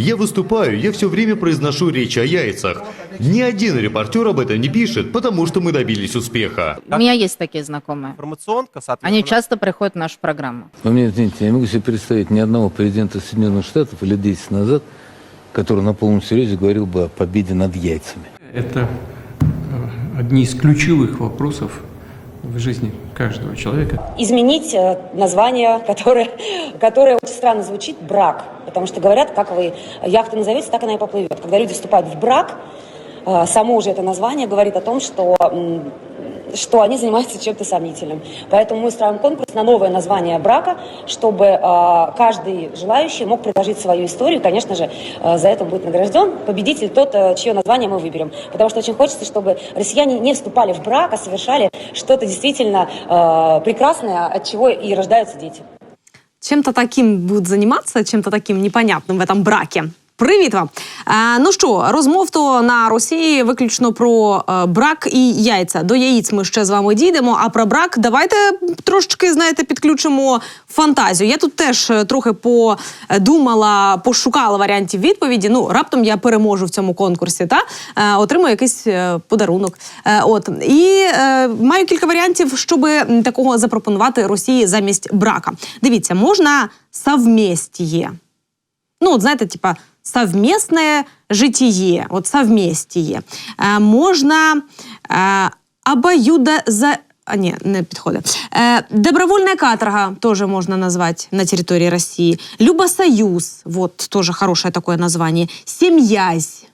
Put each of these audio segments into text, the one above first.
Я выступаю, я все время произношу речь о яйцах. Ни один репортер об этом не пишет, потому что мы добились успеха. У меня есть такие знакомые. Информационка, соответственно. Они часто приходят в нашу программу. Вы мне извините, я не могу себе представить ни одного президента Соединенных Штатов лет 10 назад, который на полном серьезе говорил бы о победе над яйцами. Это э, одни из ключевых вопросов в жизни каждого человека. изменить э, название, которое, которое очень странно звучит, брак. Потому что говорят, как вы яхту назовете, так она и поплывет. Когда люди вступают в брак, э, само уже это название говорит о том, что, что они занимаются чем-то сомнительным. Поэтому мы устраиваем конкурс на новое название брака, чтобы э, каждый желающий мог предложить свою историю. Конечно же, э, за это будет награжден победитель тот, э, чье название мы выберем. Потому что очень хочется, чтобы россияне не вступали в брак, а совершали что-то действительно э, прекрасное, от чего и рождаются дети. Чем-то таким будуть займатися, чим-то таким непонятним в этом браке. Привіт вам! Е, ну що, розмов то на Росії виключно про е, брак і яйця. До яїць ми ще з вами дійдемо. А про брак давайте трошечки, знаєте, підключимо фантазію. Я тут теж е, трохи подумала, пошукала варіантів відповіді. Ну, раптом я переможу в цьому конкурсі, та е, отримаю якийсь подарунок. Е, от і е, маю кілька варіантів, щоб такого запропонувати Росії замість брака. Дивіться, можна совместіє. Ну, от знаєте, типа совместне житіє, от совместіє. Е, можна е, обоюдо за. А, ні, не підходить. Е, добровольная каторга тоже можно назвать на территории России. Любосоюз, вот тоже хорошее такое название. Семьязь,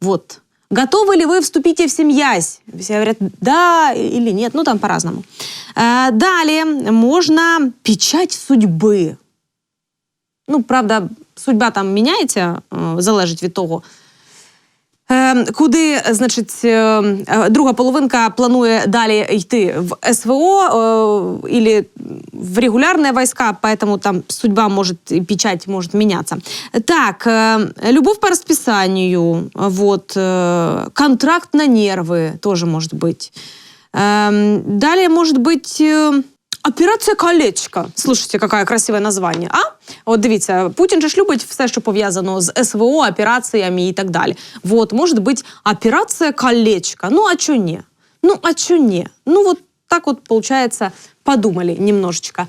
вот. Готовы ли вы вступите в семьязь? Все говорят, да или нет, ну там по-разному. Е, далее можно печать судьбы. Ну, правда, судьба там міняється, е, залежить від того. Е, Куди, значить, е, е, друга половинка планує далі йти в СВО е, или в регулярные войска, поэтому там судьба может, и печать может меняться. Так, э, любовь по расписанию, вот, э, контракт на нервы тоже может быть. Эм, Далее может быть э, операція колечко. Слушайте, яке красиве названня. А? От дивіться, Путін же ж любить все, що пов'язано з СВО, операціями і так далі. Вот, може бути операція колечко. Ну, а чо ні? Ну, а чо ні? Ну, вот так вот, получается, подумали немножечко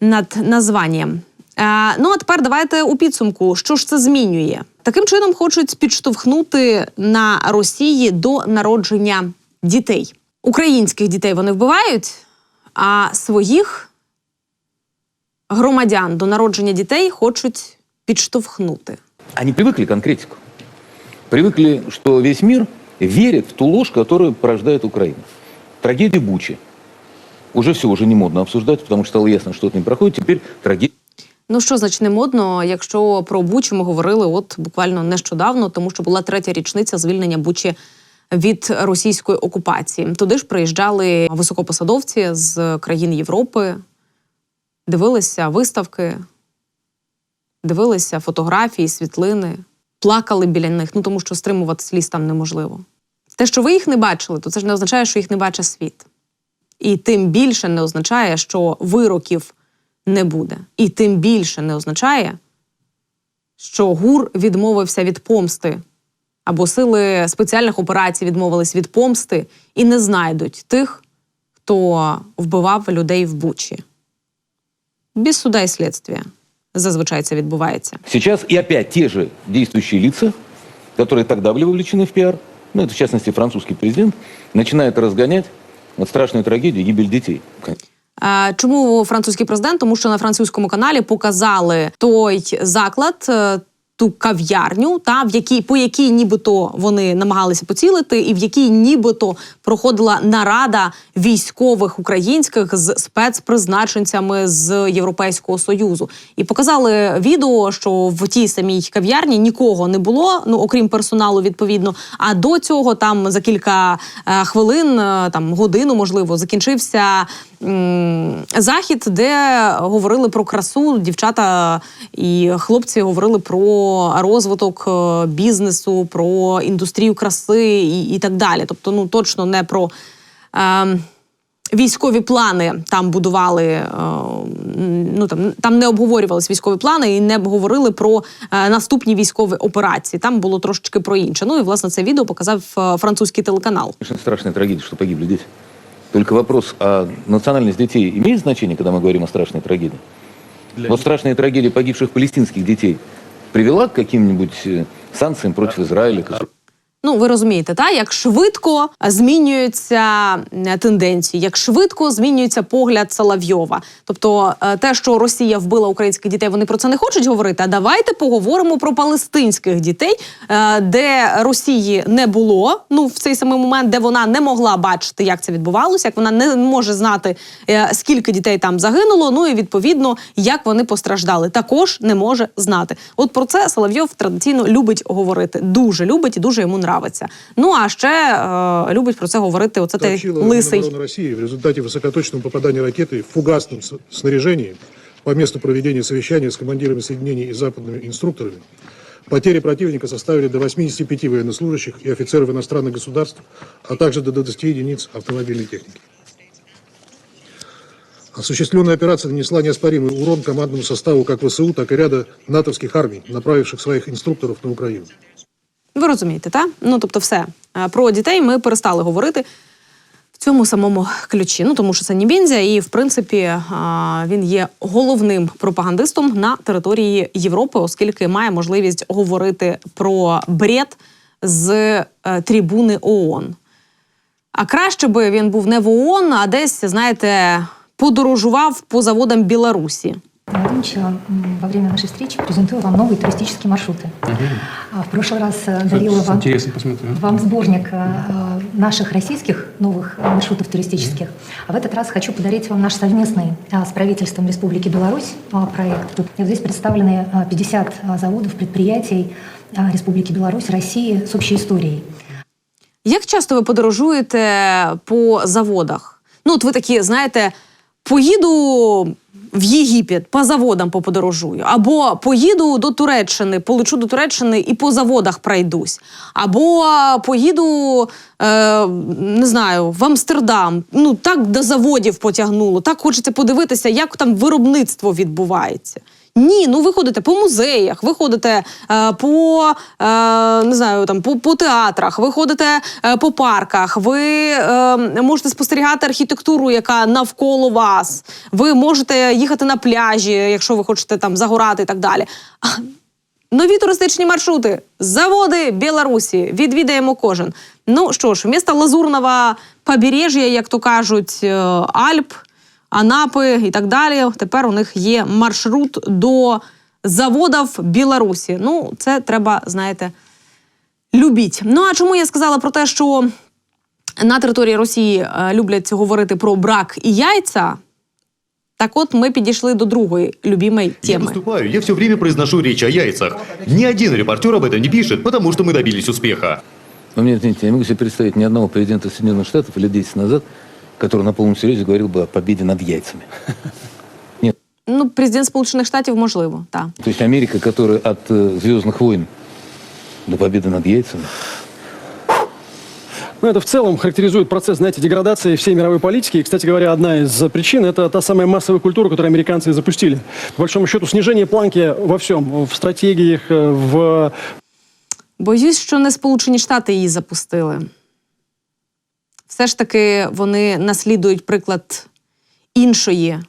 над названням. Е, ну, а тепер давайте у підсумку, що ж це змінює. Таким чином хочуть підштовхнути на Росії до народження дітей. Українських дітей вони вбивають, а своїх громадян до народження дітей хочуть підштовхнути. Они привыкли к конкретику. Привыкли, что весь мир верит в ту ложь, которую порождает Украина. Трагедия Бучи. Уже все, уже не модно обсуждать, потому что стало ясно, что это не проходит. Теперь трагедия Ну що значить не модно, якщо про Бучу ми говорили от буквально нещодавно, тому що була третя річниця звільнення Бучі від російської окупації. Туди ж приїжджали високопосадовці з країн Європи, дивилися виставки, дивилися фотографії, світлини, плакали біля них, ну тому що стримувати сліз там неможливо. Те, що ви їх не бачили, то це ж не означає, що їх не бачить світ. І тим більше не означає, що вироків не буде. І тим більше не означає, що ГУР відмовився від помсти, або сили спеціальних операцій відмовились від помсти і не знайдуть тих, хто вбивав людей в Бучі. Без суда і слідства зазвичай це відбувається. Сейчас и опять те же действующие лица, которые тогда были вовлечены в пиар, ну, это в частности французский президент, начинают разгонять вот страшную трагедию гибель детей. Е, Чому французький президент? Тому що на французькому каналі показали той заклад, е, ту кав'ярню, та в якій по якій нібито вони намагалися поцілити, і в якій нібито проходила нарада військових українських з спецпризначенцями з Європейського союзу. І показали відео, що в тій самій кав'ярні нікого не було, ну окрім персоналу, відповідно. А до цього там за кілька е, хвилин, е, там годину, можливо, закінчився захід, де говорили про красу. Дівчата і хлопці говорили про розвиток е, бізнесу, про індустрію краси і, і так далі. Тобто, ну точно не про. Е, військові плани там будували. е, Ну там там не обговорювались військові плани і не говорили про е, наступні військові операції. Там було трошечки про інше. Ну і власне це відео показав французький телеканал. Конечно, страшная трагедия, что погибли дети. Только вопрос, а национальность детей имеет значение, когда мы говорим о страшной трагедии? Вот страшная трагедия погибших палестинских детей привела к каким-нибудь э, санкциям против Израиля? Ну, ви розумієте, та як швидко змінюються тенденції, як швидко змінюється погляд Соловйова. Тобто, е, те, що Росія вбила українських дітей, вони про це не хочуть говорити. А давайте поговоримо про палестинських дітей, е, де Росії не було. Ну в цей самий момент, де вона не могла бачити, як це відбувалося, як вона не може знати, е, скільки дітей там загинуло. Ну і відповідно, як вони постраждали, також не може знати. От про це Соловйов традиційно любить говорити. Дуже любить і дуже йому нравиться Ну а ще е, любить про це говорити. Оце той сообщила лисий. Минобороны России в результате высокоточного попадания ракеты в фугасном с- снаряжении по месту проведения совещания с командирами соединений и западными инструкторами потери противника составили до 85 военнослужащих и офицеров иностранных государств, а также до 20 единиц автомобильной техники. Осуществленная операция нанесла неоспоримый урон командному составу как ВСУ, так и ряда натовских армий, направивших своих инструкторов на Украину. Ви розумієте, так? Ну тобто, все про дітей ми перестали говорити в цьому самому ключі. Ну тому що це Нібензя, і в принципі він є головним пропагандистом на території Європи, оскільки має можливість говорити про бред з е, трибуни ООН. А краще би він був не в ООН, а десь, знаєте, подорожував по заводам Білорусі. Владимирович, м, во время нашей встречи презентую вам новые туристические маршруты. А В прошлый раз э, дарила С вам, интересом посмотрю. вам сборник э, э, наших российских новых э, маршрутов туристических. А в этот раз хочу подарить вам наш совместный а, с правительством Республики Беларусь а, проект. И вот здесь представлены а, 50 а, заводов, предприятий а, Республики Беларусь, России с общей историей. Як часто ви подорожуєте по заводах? Ну, от ви такі, знаєте, поїду в Єгипет, по заводам поподорожую, або поїду до Туреччини, полечу до Туреччини і по заводах пройдусь, або поїду, е, не знаю, в Амстердам. Ну так до заводів потягнуло. Так хочеться подивитися, як там виробництво відбувається. Ні, ну ви ходите по музеях, ви ходите е, по е, не знаю, там по, по театрах, ви ходите е, по парках, ви е, можете спостерігати архітектуру, яка навколо вас. Ви можете їхати на пляжі, якщо ви хочете там загорати і так далі. Нові туристичні маршрути, заводи Білорусі. Відвідаємо кожен. Ну що ж, вмісто лазурного побережжя, як то кажуть, е, Альп, Анапи і так далі. Тепер у них є маршрут до заводів Білорусі. Ну, це треба, знаєте, любіть. Ну а чому я сказала про те, що на території Росії е, люблять говорити про брак і яйця? Так от ми підійшли до другої любімої Я теми. выступаю, я все время произношу речь о яйцах. Ни один репортер об этом не пишет, потому что мы добились успеха. Но мне, извините, я не могу себе представить ни одного президента Соединенных Штатов лет 10 назад, который на полном серьезе говорил бы о победе над яйцами. Нет. Ну, президент Сполучених Штатів, можливо, так. То есть Америка, которая от э, «Звездных войн» до победы над яйцами, Ну, это в целом характеризует процесс, знаете, деградации всей мировой политики. И, кстати говоря, одна из причин – это та самая массовая культура, которую американцы запустили. По большому счету, снижение планки во всем. В стратегиях, э, в Боюсь, що не Сполучені Штати її запустили. Все ж таки вони наслідують приклад іншої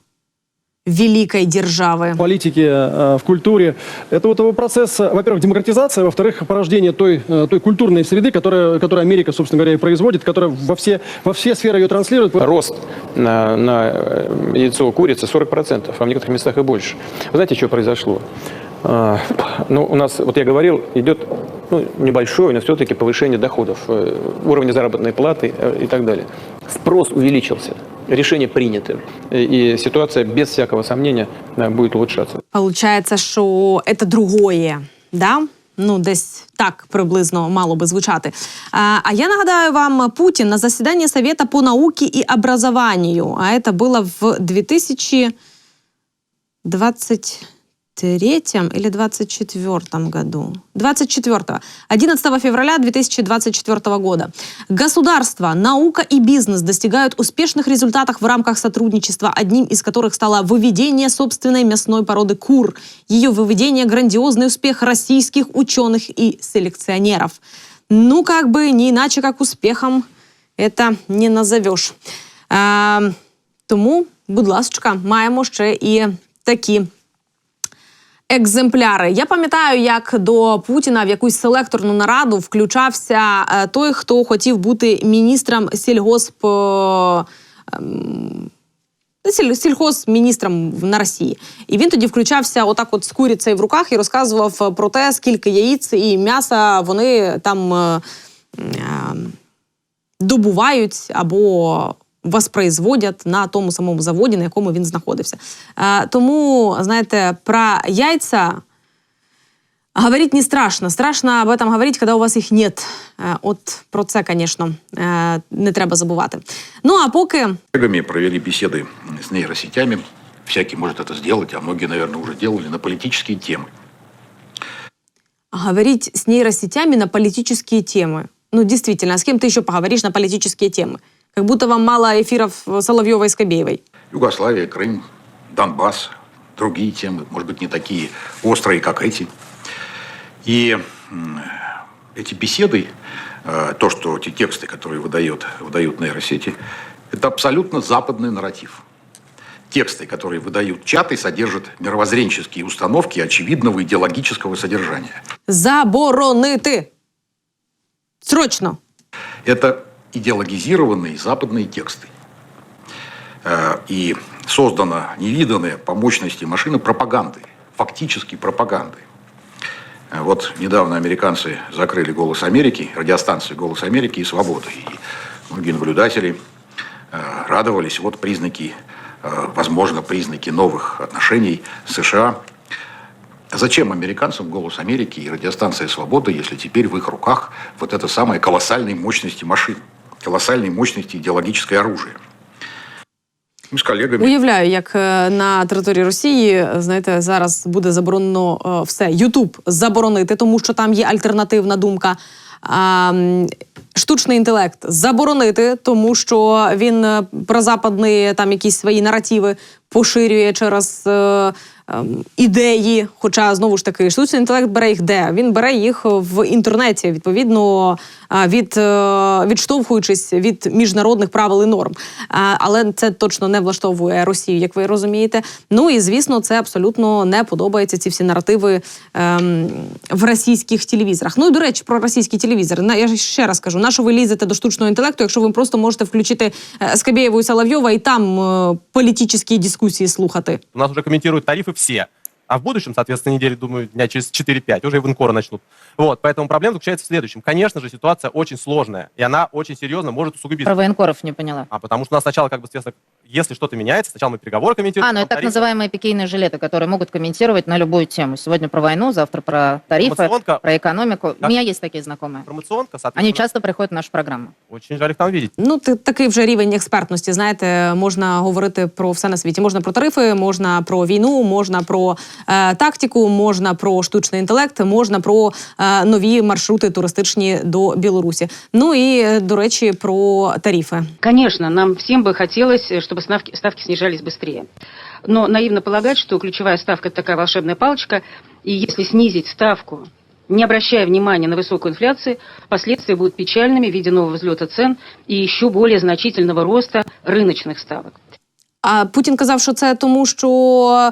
великої держави. политике, э, в культуре. Это вот его процесс, э, во-первых, демократизация, во-вторых, порождение той, э, той культурной среды, которая, которую Америка, собственно говоря, и производит, которая во все, во все сферы ее транслирует. Рост на, на э, яйцо курицы 40%, а в некоторых местах и больше. Вы знаете, что произошло? А, Ну, у нас, вот я говорил, идет ну, небольшое, но все-таки повышение доходов, э, уровня заработной платы э, и так далее. Спрос увеличился, решения приняты, и и ситуация без всякого сомнения э, будет улучшаться. Получається, що це другое, да? Ну, десь так приблизно мало би звучати. А, а я нагадаю вам, Путін на засіданні Совета по науке и образованию, а это было в 2023 23 или 24 году? 24. 11 февраля 2024 года. Государство, наука и бизнес достигают успешных результатов в рамках сотрудничества, одним из которых стало выведение собственной мясной породы кур. Ее выведение – грандиозный успех российских ученых и селекционеров. Ну, как бы не иначе, как успехом это не назовеш. Е, тому, будь ласка, маємо ще і такі екземпляри. Я пам'ятаю, як до Путіна в якусь селекторну нараду включався е, той, хто хотів бути міністром сільгосп. е, ем, сільхозміністром на Росії. І він тоді включався отак от з курицею в руках і розказував е, про те, скільки яїць і м'яса вони там е, е, добувають або воспроизводять на тому самому заводі, на якому він знаходився. Е, тому, знаєте, про яйця говорить не страшно. Страшно об этом говорить, коли у вас їх нет. Е, От про це, звісно, е, не треба забувати. Ну а поки коллегами провели беседы с нейросетями. Всякий может это сделать, а многие, наверное, уже делали на политические темы. говорить с нейросетями на политические темы. Ну, действительно, а с кем ты еще поговоришь на политические темы? Как будто вам мало эфиров Соловьевой и Скобеевой. Югославия, Крым, Донбасс, другие темы, может быть, не такие острые, как эти. И эти беседы, э, то, что эти тексты, которые выдает, выдают нейросети, это абсолютно западный нарратив. Тексты, которые выдают чаты, содержат мировоззренческие установки очевидного идеологического содержания. Заборонити! Срочно! Это идеологизированные западные тексты. Э, И создана невиданная по мощности машина пропаганды, фактически пропаганды. Э, Вот недавно американцы закрыли «Голос Америки», радиостанцию «Голос Америки» и «Свобода». И многие наблюдатели э, радовались. Вот признаки, возможно, признаки новых отношений США. Зачем американцам «Голос Америки» и радиостанция «Свобода», если теперь в их руках вот это самое колоссальной мощности машин, колоссальной мощности идеологическое оружие? Мы с коллегами Уявляю, як е, на території Росії, знаєте, зараз буде заборонено е, все. Ютуб заборонити, тому що там є альтернативна думка. Штучний інтелект заборонити, тому що він е, прозападні там якісь свої наративи поширює через. Е, ем, Ідеї, хоча знову ж таки штучний інтелект бере їх де? Він бере їх в інтернеті, відповідно від е, відштовхуючись від міжнародних правил і норм. Але це точно не влаштовує Росію, як ви розумієте. Ну і звісно, це абсолютно не подобається. Ці всі наративи ем, в російських телевізорах. Ну і до речі, про російські телевізори. Я ще раз кажу, на що ви лізете до штучного інтелекту, якщо ви просто можете включити е, Скабєєву і Соловйова і там е, політичні дискусії слухати. У нас уже комментируют тарифы все. А в будущем, соответственно, недели, думаю, дня через 4-5 уже и военкоры начнут. Вот, поэтому проблема заключается в следующем. Конечно же, ситуация очень сложная, и она очень серьезно может усугубиться. Про военкоров не поняла. А потому что у нас сначала, как бы, соответственно, если что-то меняется, сначала мы переговоры комментируем. А, ну это потом так тарифы. называемые пикейные жилеты, которые могут комментировать на любую тему. Сегодня про войну, завтра про тарифы, Информационка. про экономику. У Так. меня есть такие знакомые. Информационка, Они соответственно, часто приходят в нашу программу. очень жаль их там видеть. Ну, ти- такий вже рівень експертності. Знаєте, можна говорити про все на світі. Можна про тарифи, можна про війну, можна про е, тактику, можна про штучний інтелект, можна про е, нові маршрути туристичні до Білорусі. Ну і е, до речі, про тарифи. Конечно, нам всем бы хотелось, э, чтобы ставки, ставки снижались быстрее. Но наивно полагать, что ключевая ставка – это такая волшебная палочка, и если снизить ставку, не обращая внимания на высокую инфляцию, последствия будут печальными в виде нового взлета цен и еще более значительного роста рыночных ставок. А Путін казав, що це тому, що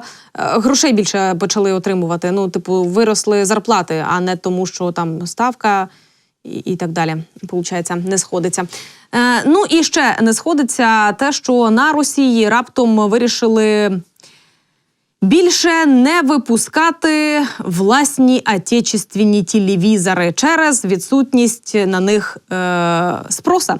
е, грошей більше почали отримувати. Ну, типу, виросли зарплати, а не тому, що там ставка і, і так далі. Получається, не сходиться. Е, ну і ще не сходиться те, що на Росії раптом вирішили. Більше не випускати власні отечественні телевізори через відсутність на них е, спроса.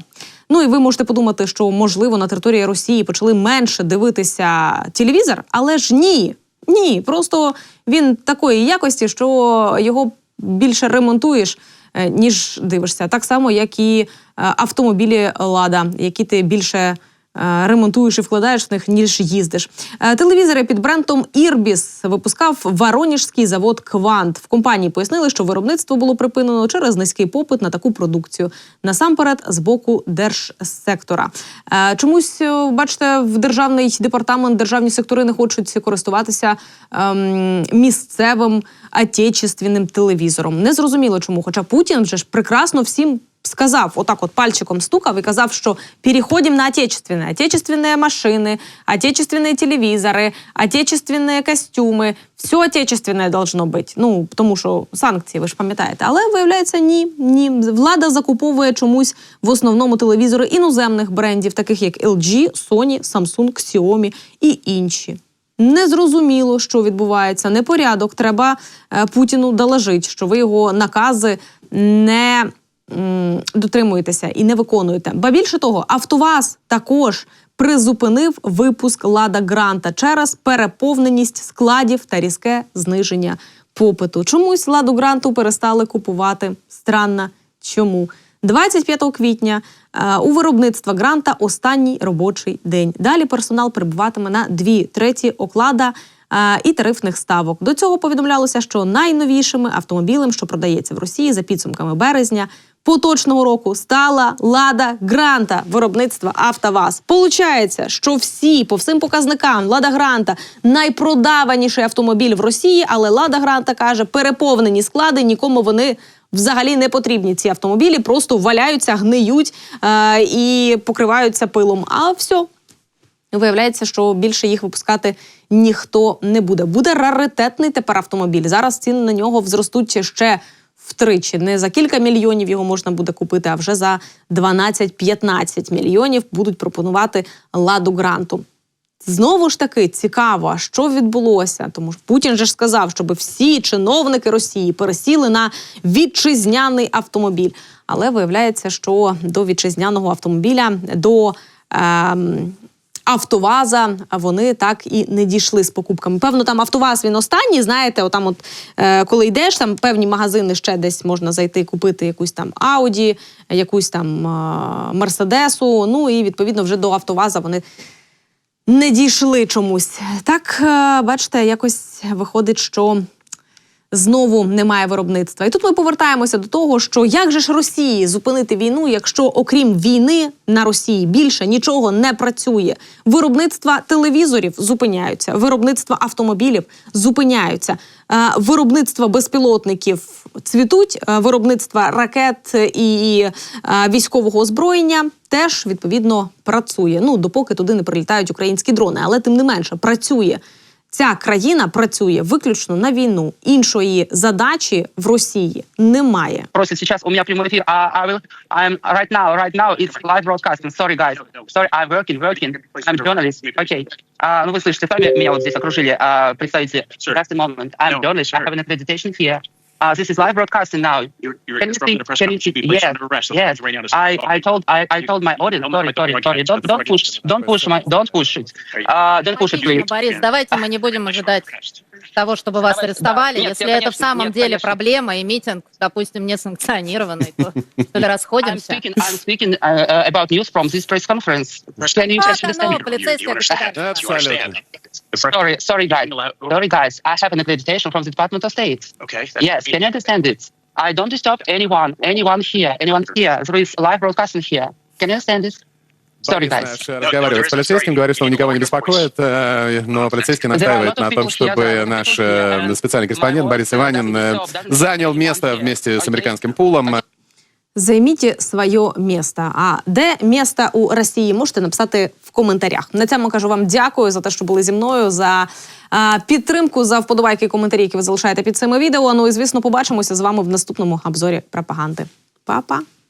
Ну і ви можете подумати, що можливо на території Росії почали менше дивитися телевізор, але ж ні. Ні, просто він такої якості, що його більше ремонтуєш, е, ніж дивишся. Так само, як і е, автомобілі Лада, які ти більше ремонтуєш і вкладаєш в них, ніж їздиш. Е, Телевізори під брендом Ірбіс випускав Воронежський завод Квант. В компанії пояснили, що виробництво було припинено через низький попит на таку продукцію. Насамперед, з боку держсектора. Е, Чомусь, е, бачите, в державний департамент, державні сектори не хочуть користуватися ем, місцевим отечественним телевізором. Не зрозуміло чому. Хоча Путін вже ж прекрасно всім сказав, отак от пальчиком стукав і казав, що переходимо на отечественне. Отечественные машини, отечественные телевізори, отечественные костюми. Все отечественне должно бути. Ну, тому що санкції, ви ж пам'ятаєте. Але виявляється, ні, ні. Влада закуповує чомусь в основному телевізори іноземних брендів, таких як LG, Sony, Samsung, Xiaomi і інші. Незрозуміло, що відбувається, непорядок. Треба е, Путіну доложити, що ви його накази не дотримуєтеся і не виконуєте. Ба більше того, Автоваз також призупинив випуск Лада Гранта через переповненість складів та різке зниження попиту. Чомусь ладу гранту перестали купувати. Странно. Чому? 25 квітня е, у виробництва гранта останній робочий день. Далі персонал перебуватиме на дві треті оклада е, і тарифних ставок. До цього повідомлялося, що найновішими автомобілем, що продається в Росії за підсумками березня. Поточного року стала Лада Гранта виробництва Автоваз. Получається, що всі по всім показникам Лада Гранта найпродаваніший автомобіль в Росії, але Лада Гранта каже, переповнені склади, нікому вони взагалі не потрібні. Ці автомобілі просто валяються, гниють е- і покриваються пилом. А все. Виявляється, що більше їх випускати ніхто не буде. Буде раритетний тепер автомобіль. Зараз ціни на нього взростуть ще втричі. Не за кілька мільйонів його можна буде купити, а вже за 12-15 мільйонів будуть пропонувати ладу гранту. Знову ж таки цікаво, що відбулося, тому що Путін же ж сказав, щоб всі чиновники Росії пересіли на вітчизняний автомобіль. Але виявляється, що до вітчизняного автомобіля, до ем, Автоваза а вони так і не дійшли з покупками. Певно, там Автоваз він останній. Знаєте, отам, от е, коли йдеш, там певні магазини ще десь можна зайти купити якусь там Ауді, якусь там е, Мерседесу. Ну і відповідно вже до Автоваза вони не дійшли чомусь. Так, е, бачите, якось виходить, що знову немає виробництва. І тут ми повертаємося до того, що як же ж Росії зупинити війну, якщо окрім війни на Росії більше нічого не працює. Виробництва телевізорів зупиняються, виробництва автомобілів зупиняються, е, виробництва безпілотників цвітуть, е, виробництва ракет і е, військового озброєння теж відповідно працює. Ну допоки туди не прилітають українські дрони, але тим не менше працює. Ця країна працює виключно на війну. Іншої задачі в Росії немає. Просит сейчас у меня прямой эфир. Uh, I will. I'm right now. Right now it's live broadcasting. Sorry, guys. Sorry, I'm working, working. I'm journalist. Okay. Uh, ну вы слышите, сами меня вот здесь окружили. Uh, представите. Just a moment. I'm journalist. I have an accreditation here. Uh, this is live broadcasting now. You're, you're Can you interrupting speak- the press can you conference. You'd be speak- placed yes, under arrest. yes. Right now, this I, phone. I told I, I told my audience. No, Sorry, no, sorry, no, sorry. no, Don't no, don't no, push. no, Don't push my. Don't push it. Uh, don't push it, please. Борис, давайте мы не будем ожидать того, чтобы вас Давай, арестовали. да. Нет, Если я, это в конечно, самом нет, деле конечно. проблема и митинг, допустим, не санкционированный, то что ли I'm расходимся? speaking. I'm speaking uh, uh, about news from this press conference. Can you just Вот understand? оно, me? полицейское государство. Absolutely. Sorry, sorry, guys. Sorry, guys. I have an accreditation from the Department of State. Okay. Yes, can you understand it? I don't disturb anyone, anyone here, anyone here. There is live broadcasting here. Can you understand it? Sorry, Борис guys. наш разговаривает с полицейским, говорит, что он никого не беспокоит, э, но полицейский настаивает на том, чтобы наш э, специальный корреспондент Борис Иванин э, занял место вместе с американским пулом. Займіть своє місто. А де місто у Росії? Можете написати в коментарях. На цьому кажу вам дякую за те, що були зі мною, за а, підтримку, за вподобайки і коментарі, які ви залишаєте під цими відео. Ну і звісно, побачимося з вами в наступному обзорі пропаганди. Па-па!